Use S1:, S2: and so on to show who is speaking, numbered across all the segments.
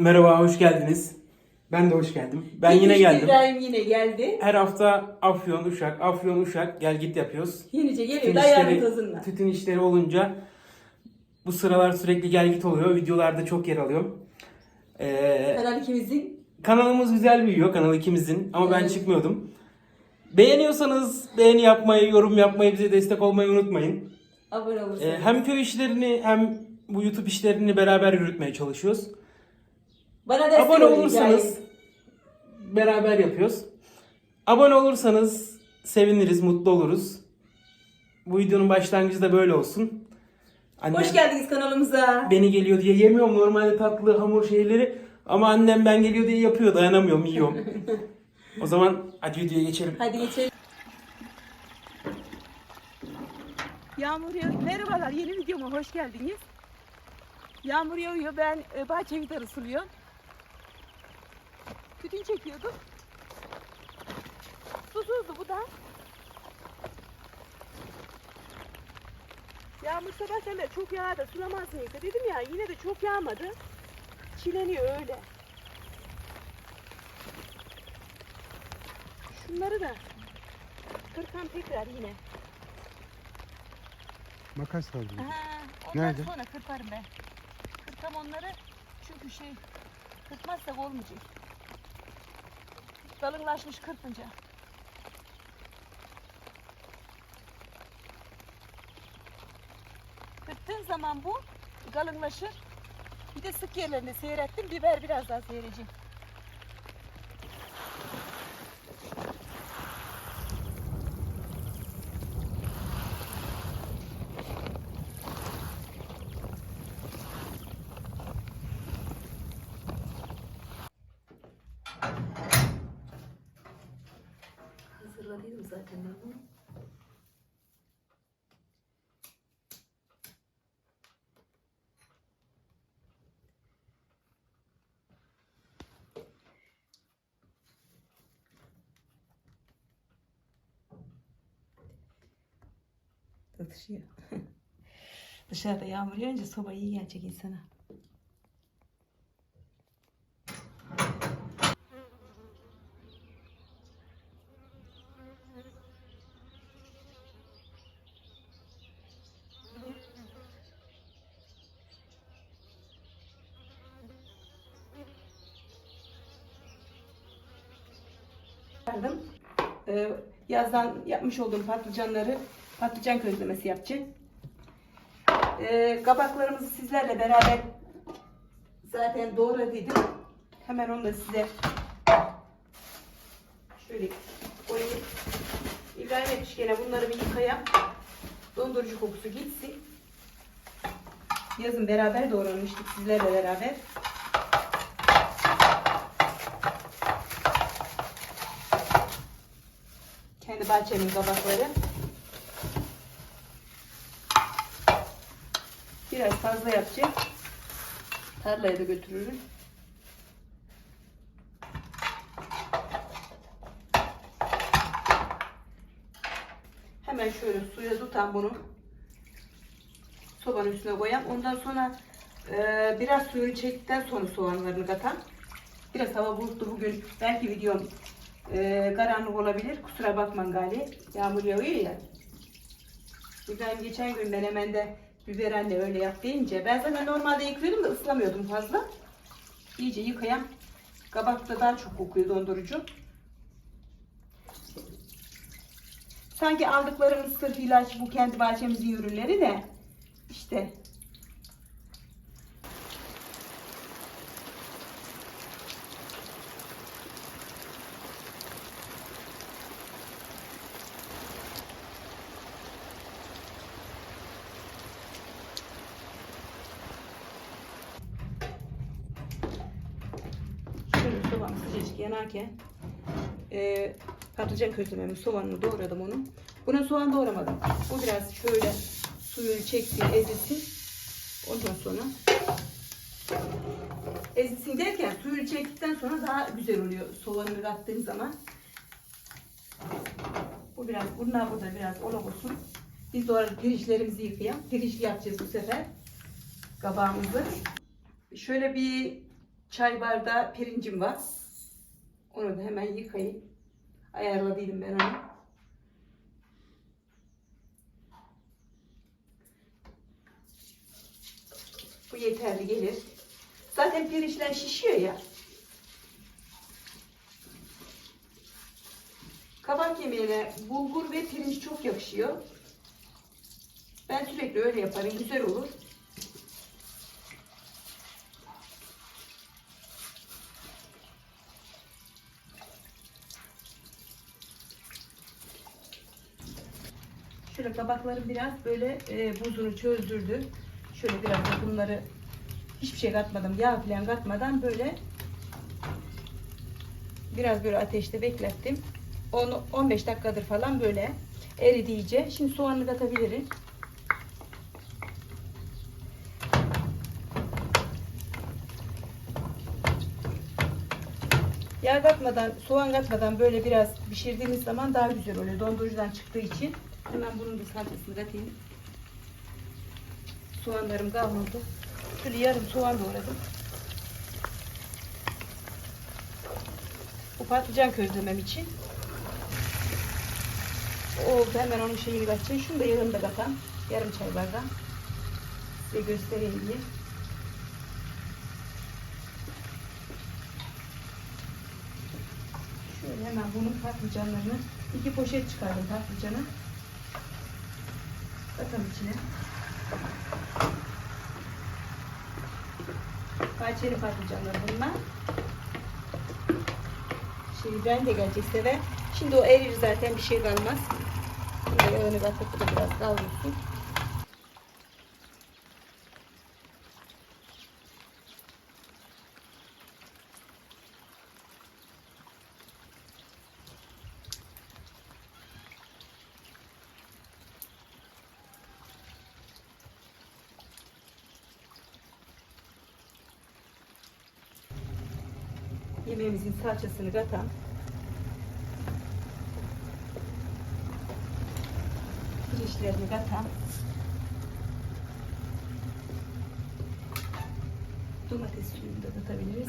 S1: Merhaba, hoş geldiniz. Ben de hoş geldim. Ben yine
S2: Yetişti
S1: geldim.
S2: İbrahim yine geldi.
S1: Her hafta Afyon, Uşak, Afyon, Uşak gel git yapıyoruz.
S2: Yenice geliyor ayağının
S1: işleri,
S2: tozunla.
S1: tütün işleri olunca bu sıralar sürekli gel git oluyor. Videolarda çok yer alıyorum. Ee,
S2: Kanal ikimizin
S1: kanalımız güzel büyüyor, kanal ikimizin ama ben
S2: Evet.
S1: çıkmıyordum. Beğeniyorsanız beğeni yapmayı, yorum yapmayı, bize destek olmayı unutmayın.
S2: abone olursanız.
S1: Ee, hem köy işlerini hem bu YouTube işlerini beraber yürütmeye çalışıyoruz.
S2: Bana destek
S1: Abone
S2: olun
S1: olursanız beraber yapıyoruz. Abone olursanız seviniriz, mutlu oluruz. Bu videonun başlangıcı da böyle olsun. Annem
S2: Hoş geldiniz kanalımıza.
S1: beni geliyor diye yemiyorum normalde tatlı hamur şeyleri ama annem ben geliyor diye yapıyor dayanamıyorum yiyorum. o zaman hadi videoya geçelim.
S2: Hadi geçelim.
S3: Yağmur yağıyor. Merhabalar, yeni videoma hoş geldiniz. Yağmur yağıyor, ben e, bahçeyi de ısılıyorum. Tütün çekiyordum. Susuzdu bu da. Yağmur sabah sen de çok yağar da sulamazsınız da dedim ya yine de çok yağmadı. Çileniyor öyle. Şunları da kırkam tekrar yine.
S4: Makas burada.
S3: Ha, ondan
S4: Nerede?
S3: sonra kırparım ben. Kırpam onları çünkü şey kırpmazsak olmayacak. Kalınlaşmış kırpınca. Kırptığın zaman bu kalınlaşır. Bir de sık yerlerini seyrettim. Biber biraz daha seyredeceğim.
S2: Hazırladıydım zaten ben bunu. Dışarıda yağmur yağınca soba iyi gelecek insana.
S3: Yardım. Ee, yazdan yapmış olduğum patlıcanları patlıcan közlemesi yapacağım. Ee, kabaklarımızı sizlerle beraber zaten doğradıydım. Hemen onu da size şöyle koyayım. İbrahim etmiş gene bunları bir yıkayayım. Dondurucu kokusu gitsin. Yazın beraber doğramıştık sizlerle beraber. Kendi bahçemin kabakları. Biraz fazla yapacağım. Tarlaya da götürürüm. Hemen şöyle suya tutan bunu sobanın üstüne koyayım. Ondan sonra e, biraz suyunu çektikten sonra soğanlarını katan. Biraz hava bulutlu bugün. Belki videom e, karanlık olabilir. Kusura bakmayın gali. Yağmur yağıyor ya. İbrahim geçen gün ben hemen de biberenle öyle yap deyince ben zaten normalde yıkıyordum da ıslamıyordum fazla. İyice yıkayan kabakta daha çok kokuyor dondurucu. Sanki aldıklarımız sırf ilaç bu kendi bahçemizin ürünleri de işte Şöyle soğan yanarken e, patlıcan közlememi soğanını doğradım onu. Buna soğan doğramadım. Bu biraz şöyle suyunu çeksin, ezilsin. Ondan sonra ezilsin derken suyunu çektikten sonra daha güzel oluyor soğanını kattığım zaman. Bu biraz, bunlar burada biraz ola olsun. Biz orada pirinçlerimizi yıkayalım. Pirinçli yapacağız bu sefer. Kabağımızı. Şöyle bir çay bardağı pirincim var. Onu da hemen yıkayayım. Ayarladıydım ben onu. Bu yeterli gelir. Zaten pirinçler şişiyor ya. Kabak yemeğine bulgur ve pirinç çok yakışıyor. Ben sürekli öyle yaparım. Güzel olur. Şöyle kabaklarım biraz böyle e, buzunu çözdürdü. Şöyle biraz da bunları hiçbir şey katmadım. Yağ falan katmadan böyle biraz böyle ateşte beklettim. 10 15 dakikadır falan böyle eridi iyice. Şimdi soğanı katabilirim. Yağ katmadan, soğan katmadan böyle biraz pişirdiğimiz zaman daha güzel oluyor. Dondurucudan çıktığı için. Hemen bunun bir salçasını katayım. Soğanlarım kavruldu. Şöyle yarım soğan doğradım. Bu patlıcan közlemem için. Oldu hemen onun şeyini katacağım. Şunu da yarım da katam. Yarım çay bardağı. Size göstereyim diye. Şöyle hemen bunun patlıcanlarını iki poşet çıkardım patlıcanı. Katalım içine. Bahçeli patlıcanlar bunlar. Şimdi ben de gelecek sefer. Şimdi o erir zaten bir şey kalmaz. Şimdi yağını da biraz kavrulsun. Yemeğimizin salçasını katan. Pirinçlerini katan. Domates suyunu da katabiliriz.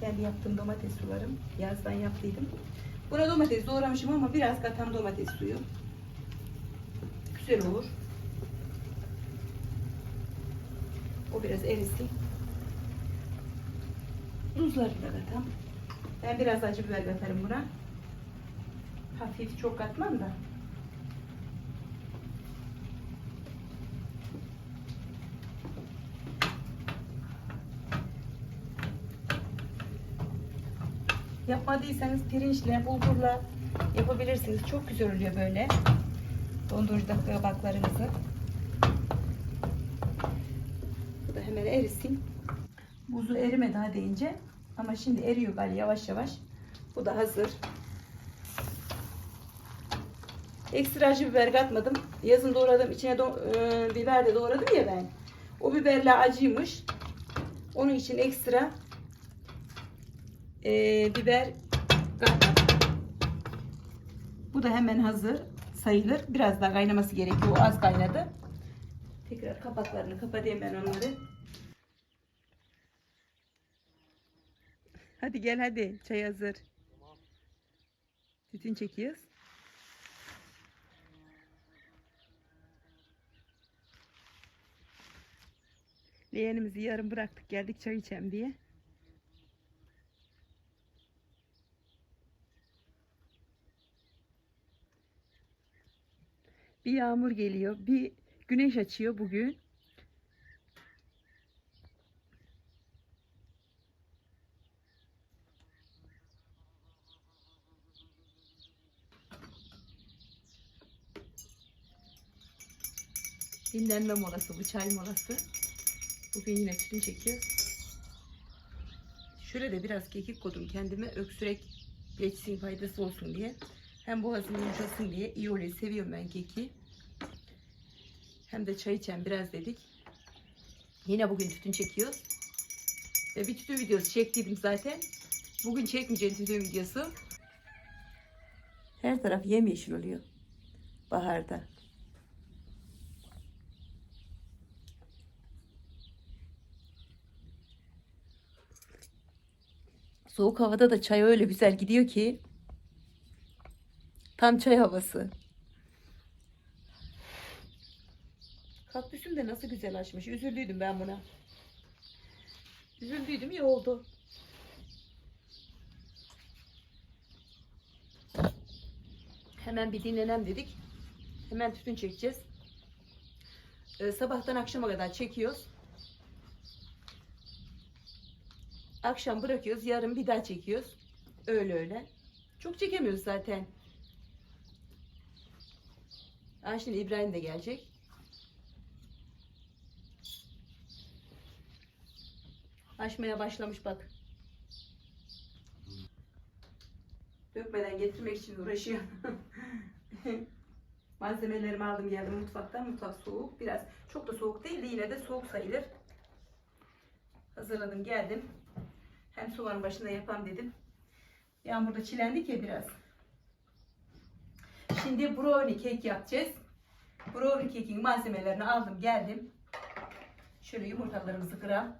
S3: Kendi yaptığım domates sularım. Yazdan yaptıydım. Buna domates doğramışım ama biraz katan domates suyu güzel olur. O biraz erisin. Tuzlarını da katalım. Ben biraz acı biber katarım buna. Hafif çok katmam da. Yapmadıysanız pirinçle, bulgurla yapabilirsiniz. Çok güzel oluyor böyle dondurucuda kabaklarımızı. Bu da hemen erisin. Buzu erimedi ha deyince ama şimdi eriyor galiba yavaş yavaş. Bu da hazır. Ekstra acı biber katmadım. Yazın doğradım. içine do- e, biber de doğradım ya ben. O biberler acıymış. Onun için ekstra e, biber katmadım. Bu da hemen hazır sayılır. Biraz daha kaynaması gerekiyor. O az kaynadı. Tekrar kapaklarını kapatayım ben onları. Hadi gel hadi. Çay hazır. Tütün çekiyoruz. Leğenimizi yarım bıraktık geldik çay içelim diye. Bir yağmur geliyor, bir güneş açıyor bugün. Dinlenme molası, bu çay molası. Bugün yine tütün çekiyoruz. Şöyle biraz kekik koydum kendime öksürek geçsin faydası olsun diye. Hem boğazım yumuşasın diye iyi oluyor. Seviyorum ben keki. Hem de çay içen biraz dedik. Yine bugün tütün çekiyoruz. Ve bir tütün videosu çektiydim zaten. Bugün çekmeyeceğim tütün videosu. Her taraf yemyeşil oluyor. baharda. Soğuk havada da çay öyle güzel gidiyor ki tam çay havası. Kaktüsüm de nasıl güzel açmış. Üzüldüydüm ben buna. Üzüldüydüm iyi oldu. Hemen bir dinlenem dedik. Hemen tütün çekeceğiz. Ee, sabahtan akşama kadar çekiyoruz. Akşam bırakıyoruz. Yarın bir daha çekiyoruz. Öyle öyle. Çok çekemiyoruz zaten. Ha, şimdi İbrahim de gelecek. Açmaya başlamış bak. Dökmeden getirmek için uğraşıyor. Malzemelerimi aldım geldim mutfaktan. Mutfak soğuk. Biraz çok da soğuk değil de yine de soğuk sayılır. Hazırladım geldim. Hem soğanın başında yapam dedim. Yağmurda çilendik ya biraz. Şimdi brownie kek yapacağız. Brownie kekin malzemelerini aldım geldim. Şöyle yumurtalarımızı kıram.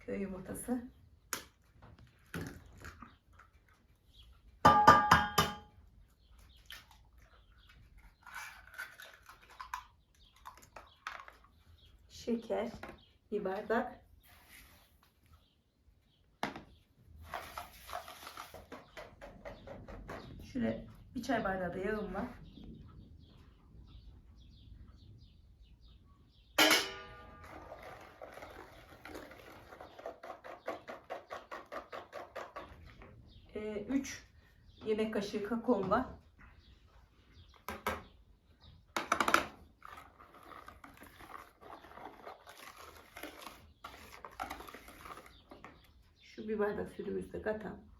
S3: Köy yumurtası. Şeker. Bir bardak. Şöyle bir çay bardağı da yağım var. Ee, 3 yemek kaşığı kakaom var. Şu bir bardak sütümüzü de katalım.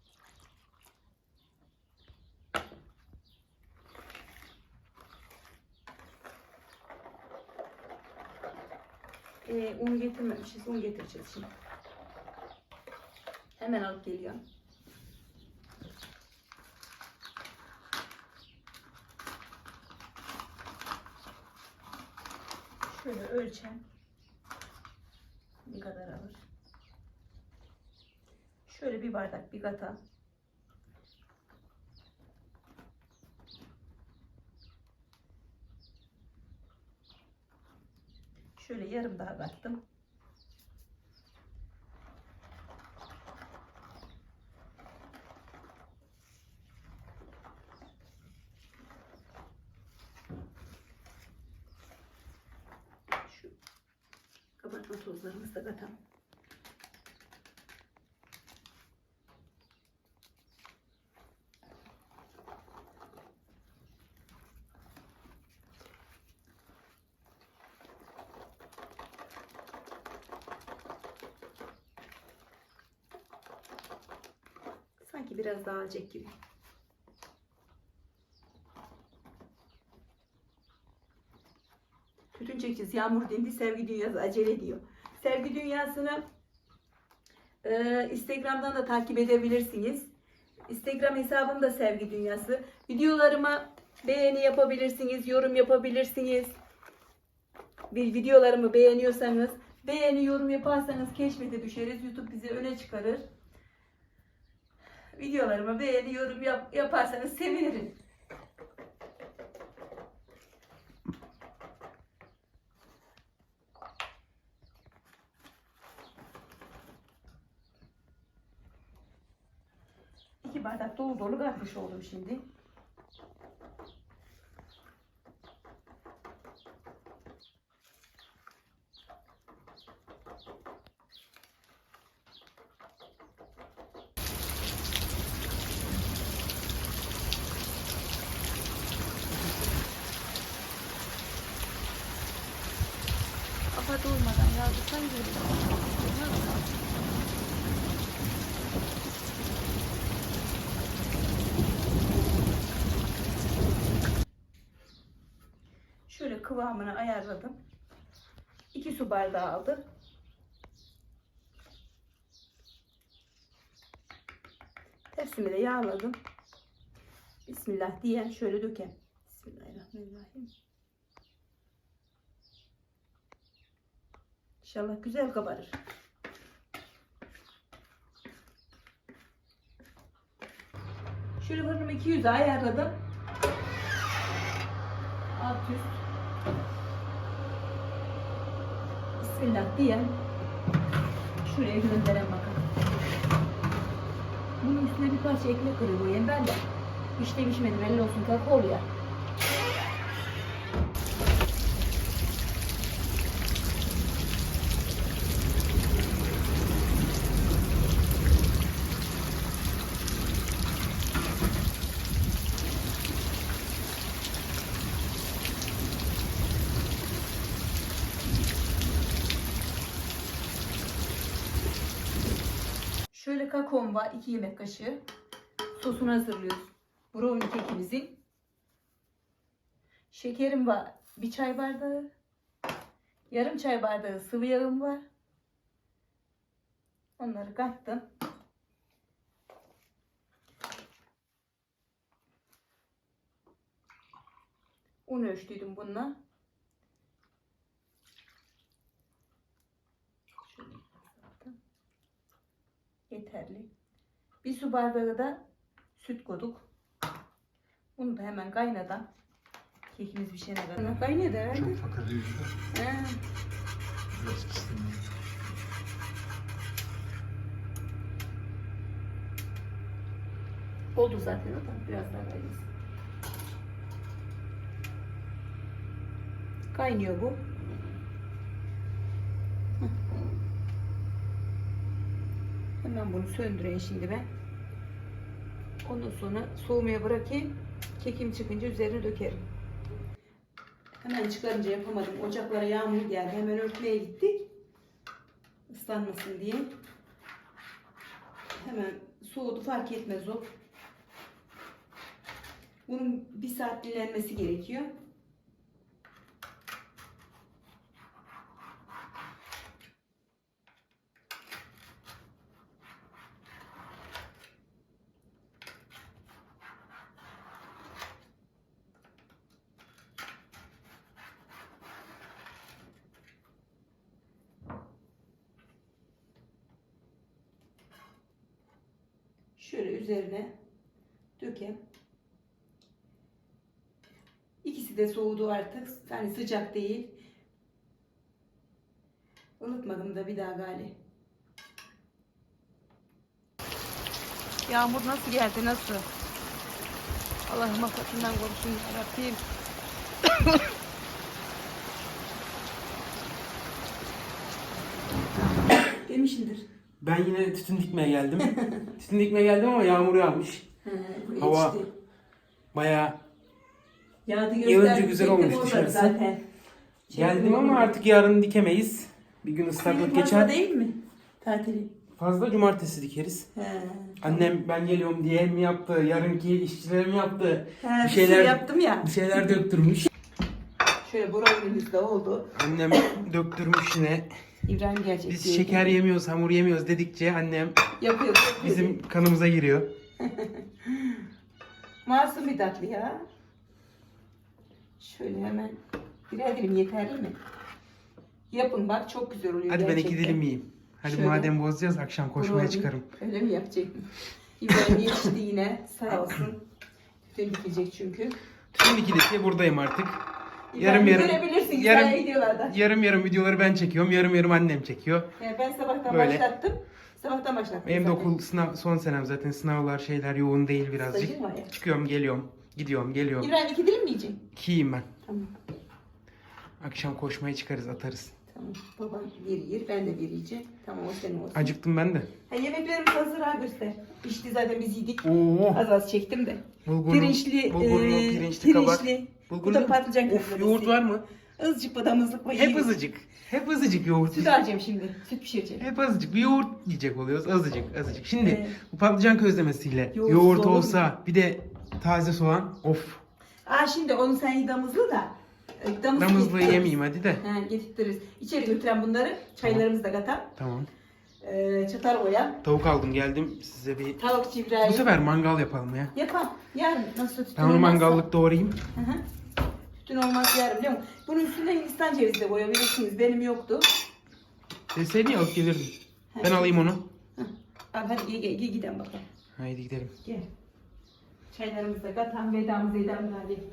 S3: Ee, un getirmemişiz. Un getireceğiz şimdi. Hemen alıp geliyorum. Şöyle ölçem. Ne kadar alır? Şöyle bir bardak bir kata. Şöyle yarım daha kattım. Şu kabartma tozlarımızı da katalım. Sanki biraz daha alacak gibi. Çekeceğiz. Yağmur dindi. Sevgi dünyası acele ediyor. Sevgi dünyasını e, Instagram'dan da takip edebilirsiniz. Instagram hesabım da Sevgi Dünyası. Videolarıma beğeni yapabilirsiniz, yorum yapabilirsiniz. Bir videolarımı beğeniyorsanız, beğeni yorum yaparsanız keşfete düşeriz. YouTube bizi öne çıkarır. Videolarıma beğeni yorum yap, yaparsanız sevinirim. İki bardak dolu dolu katmış oldum şimdi. Kafa dolmadan yazdıktan görüyorum. Şöyle kıvamını ayarladım. 2 su bardağı aldı. Tepsimi de yağladım. Bismillah diye şöyle dökem. Bismillahirrahmanirrahim. İnşallah güzel kabarır. Şöyle fırınımı 200'e ayarladım. Alt üst. Bismillah diye şuraya gönderen bakalım. Bunun üstüne bir parça ekmek kırığı koyayım ben de. De pişmedim elli olsun kakao oluyor. Şöyle kakaom var 2 yemek kaşığı. Sosunu hazırlıyoruz. Brownie kekimizin. Şekerim var. Bir çay bardağı. Yarım çay bardağı sıvı yağım var. Onları kattım. Un ölçtüydüm bununla. Yeterli. Bir su bardağı da süt koyduk. Bunu da hemen kaynadan kekimiz pişene kadar. Kaynadı herhalde.
S4: Çok fakir değilsin.
S3: He.
S4: Biraz kıstım.
S3: Oldu zaten o da biraz daha kaynasın. Kaynıyor bu. Hemen bunu söndüreyim şimdi ben. Ondan sonra soğumaya bırakayım. Kekim çıkınca üzerine dökerim. Hemen çıkarınca yapamadım. Ocaklara yağmur geldi. Hemen örtmeye gittik. Islanmasın diye. Hemen soğudu fark etmez o. Bunun bir saat dinlenmesi gerekiyor. Şöyle üzerine dökem. İkisi de soğudu artık. Yani sıcak değil. Unutmadım da bir daha gali. Yağmur nasıl geldi nasıl? Allah'ım afetinden korusun yarabbim.
S1: Ben yine tütün dikmeye geldim. tütün dikmeye geldim ama yağmur yağmış. Hava-
S3: Hava.
S1: Bayağı
S3: Yağdı
S1: önce
S3: gösterdi.
S1: güzel olmuş dışarısı.
S3: Zaten.
S1: geldim ama artık yarın dikemeyiz. Bir gün ıslaklık
S3: fazla
S1: geçer.
S3: değil mi? Tatili.
S1: Fazla cumartesi dikeriz.
S3: He.
S1: Annem ben geliyorum diye mi yaptı, yarınki işçiler mi yaptı?
S3: He,
S1: Bir şeyler-
S3: şey yaptım ya.
S1: Bir şeyler döktürmüş.
S3: Şöyle de oldu.
S1: Annem döktürmüş yine.
S3: İbrahim gelecek.
S1: Biz
S3: diye.
S1: şeker yemiyoruz, hamur yemiyoruz dedikçe annem
S3: yapıyor.
S1: bizim kanımıza giriyor.
S3: Masum bir tatlı ya. Şöyle hemen birer dilim yeterli mi? Yapın bak çok güzel oluyor
S1: Hadi ben iki dilim yiyeyim. Hadi
S3: Şöyle.
S1: madem bozacağız akşam koşmaya
S3: Brownie.
S1: çıkarım.
S3: Öyle mi yapacaktın? İbrahim yetişti yine sağ olsun. Tütün dikecek çünkü.
S1: Tüm ikilisi buradayım artık. Yarım yarım-
S3: Görebilirsin
S1: yarım-
S3: yarım, videolarda.
S1: Yarım yarım videoları ben çekiyorum, yarım yarım annem çekiyor.
S3: Yani ben sabahtan
S1: Böyle.
S3: başlattım. Sabahtan başlattım.
S1: Benim de
S3: zaten.
S1: okul sınav, son senem zaten sınavlar şeyler yoğun değil birazcık. Çıkıyorum, geliyorum, gidiyorum, geliyorum.
S3: İbrahim iki dilim mi yiyeceksin?
S1: Kiyim ben.
S3: Tamam.
S1: Akşam koşmaya çıkarız, atarız.
S3: Tamam. Babam bir yer, ben de bir yiyeceğim. Tamam o senin olsun.
S1: Acıktım ben de.
S3: Ha, yemeklerimiz hazır ha göster. Pişti zaten biz yedik.
S1: Oo.
S3: Az az çektim de.
S1: Bulgurlu,
S3: Pirinçli,
S1: bulgurlu,
S3: e,
S1: pirinçli, kabak.
S3: Pirinçli. Bu
S1: Bulgurlu.
S3: da patlıcan
S1: Of, yoğurt var mı?
S3: Azıcık badamızlık var.
S1: Hep azıcık. Hep azıcık yoğurt.
S3: Süt alacağım şimdi. Süt pişireceğim.
S1: Hep azıcık bir yoğurt yiyecek oluyoruz. Azıcık, azıcık. Şimdi
S3: Evet.
S1: bu patlıcan közlemesiyle
S3: Yoğurt
S1: yoğurt, olsa bir de taze soğan. Of.
S3: Aa şimdi onu sen ye damızlı da. e, Damızlı getiririz.
S1: yemeyeyim hadi de.
S3: He getiririz. İçeri götüren bunları çaylarımızı da katar.
S1: Tamam.
S3: e, çıtar koyan.
S1: Tavuk aldım geldim size bir...
S3: Tavukçu İbrahim.
S1: Bu sefer mangal yapalım ya.
S3: Yapalım. Yarın nasıl tütün
S1: Ben onu mangallık doğrayayım.
S3: Hı hı. Tütün olmaz yarın biliyor musun? Bunun üstünde Hindistan cevizi de koyabilirsiniz. Benim yoktu.
S1: Deseydin ya alıp gelirdim. Ben alayım onu.
S3: Al hadi gel, gel, gel gidelim bakalım.
S1: Haydi gidelim.
S3: Gel. Çaylarımızı da katan vedamızı edelim hadi.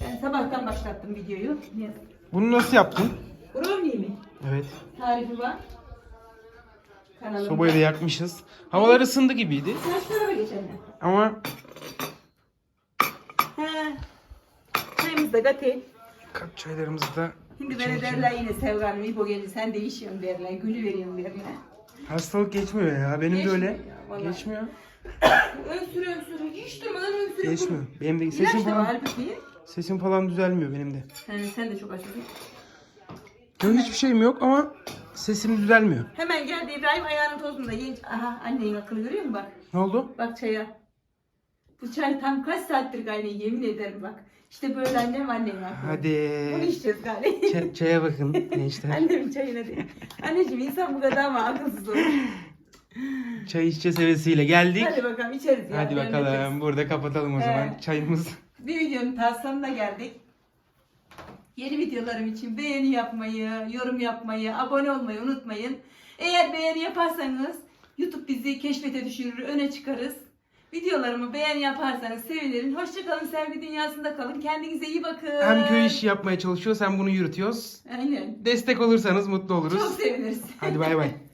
S3: Ben sabahtan başlattım videoyu. Ne?
S1: Bunu nasıl yaptın?
S3: Brownie mi?
S1: Evet.
S3: Tarifi var. Kanalımda.
S1: Sobayı da yakmışız. Havalar ısındı gibiydi.
S3: Kaç tarafa geçelim?
S1: Ama
S3: He. Çayımız da katı.
S1: kalk çaylarımızı da
S3: Şimdi bana derler yine Sevgan İbo geldi sen değişiyorsun derler. Gülü veriyorsun derler.
S1: Hastalık geçmiyor ya. Benim de
S3: Geçmiyor
S1: öyle.
S3: ya, vallahi.
S1: Geçmiyor.
S3: Öksürü öksürü hiç durmadan öksürü.
S1: Geçmiyor. Benim de
S3: İlaç
S1: sesim
S3: da var
S1: falan
S3: halbuki.
S1: sesim falan düzelmiyor benim de.
S3: Yani sen de çok açıksın.
S1: Benim hiçbir şeyim yok ama sesim düzelmiyor.
S3: Hemen geldi İbrahim ayağının tozunda genç. Aha annenin akıllı görüyor musun bak.
S1: Ne oldu?
S3: Bak çaya. Bu çay tam kaç saattir kaynıyor yemin ederim bak. İşte böyle annem akıllı. Bunu
S1: Hadi.
S3: içeceğiz galiba.
S1: Ç- çaya bakın gençler.
S3: Annemin çayına değil. Anneciğim insan bu kadar mı akılsız olur?
S1: Çay içeceğiz hevesiyle geldik.
S3: Hadi bakalım içeriz ya.
S1: Hadi bakalım. Burada kapatalım o zaman
S3: Evet.
S1: çayımız.
S3: Bir videonun daha sonuna geldik. Yeni videolarım için beğeni yapmayı, yorum yapmayı, abone olmayı unutmayın. Eğer beğeni yaparsanız YouTube bizi keşfete düşürür, öne çıkarız. Videolarımı beğeni yaparsanız sevinirim. Hoşçakalın, sevgi dünyasında kalın. Kendinize iyi bakın.
S1: Hem köy işi yapmaya çalışıyoruz hem bunu yürütüyoruz.
S3: Aynen.
S1: Destek olursanız mutlu oluruz.
S3: Çok seviniriz.
S1: Hadi bay bay.